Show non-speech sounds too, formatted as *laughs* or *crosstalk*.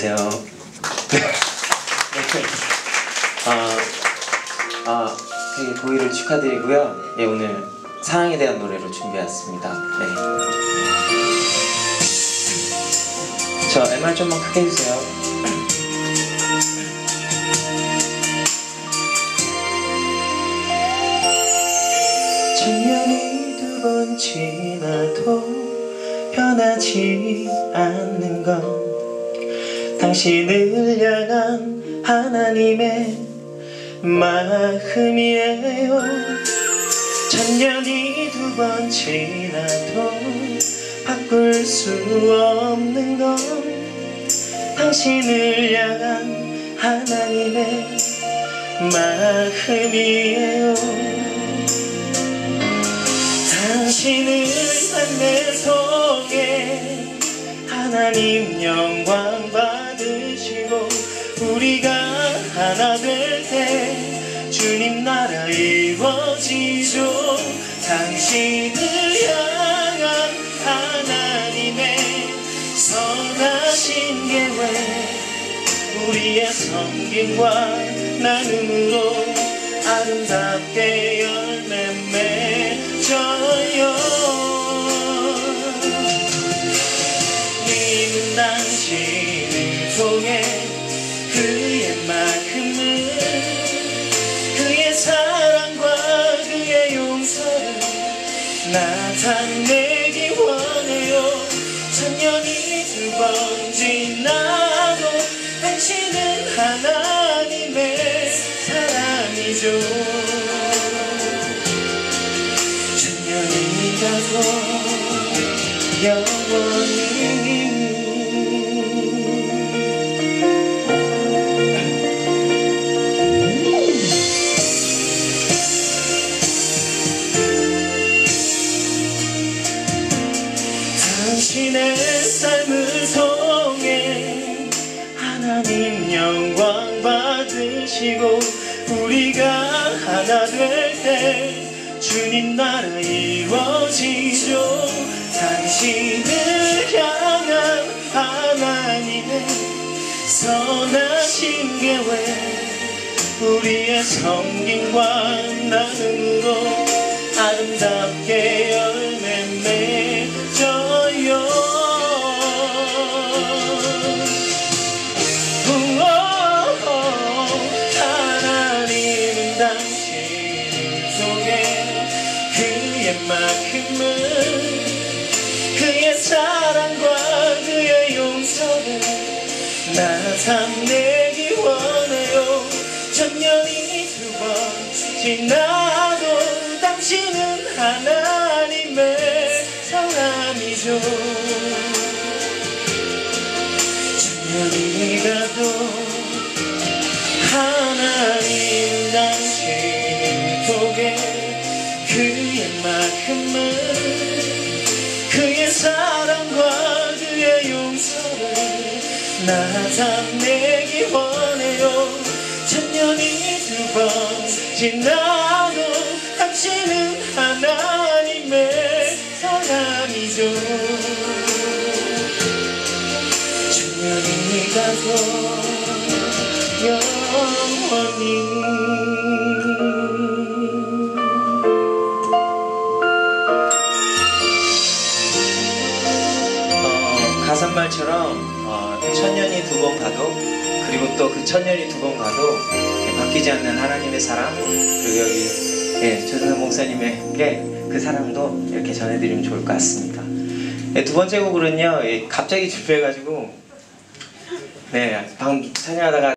안녕하세요. 네. 아, 아, 되게 도의를 축하드리고요. 예, 오늘 사랑에 대한 노래로 준비했습니다. 네. 저 MR 좀만 크게 해주세요. 지나도 변하지 않는 건 당신을 향한 하나님의 마음이에요. 천년이 두 번 지나도 바꿀 수 없는 건 당신을 향한 하나님의 마음이에요. 당신을 삶의 속에 하나님 영광 우리가 하나 될 때 주님 나라 이루어지죠 당신을 향한 하나님의 선하신 계획. 우리의 섬김과 나눔으로 아름답게 열매 맺어요. 님은 당신 나타내기 원해요. 천년이 두 번 지나도 당신은 하나님의 사랑이죠. 천년이 가도 영 당신의 삶을 통해 하나님 영광 받으시고 우리가 하나 될 때 주님 나라 이루어지죠 당신을 향한 하나님의 선하신 계획 우리의 섬김과 나눔으로 아름답게 열 당신 속에 그의 마음을 그의 사랑과 그의 용서를 나타내기 원해요. 천년이 두 번 지나도 당신은 하나님의 사람이죠 속에 그의 마음을 그의 사랑과 그의 용서를 나타내기 원해요. 천년이 두 번 지나도 당신은 하나님의 사랑이죠. 천년이 가도 영원히 말처럼 어, 천년이 두 번 가도 그리고 또 그 천년이 두 번 가도 바뀌지 않는 하나님의 사랑 그리고 여기 예, 조선호 목사님에게 그 사랑도 이렇게 전해드리면 좋을 것 같습니다. 예, 두 번째 곡으로는요 예, 갑자기 *laughs* 준비해가지고 네 방금 찬양하다가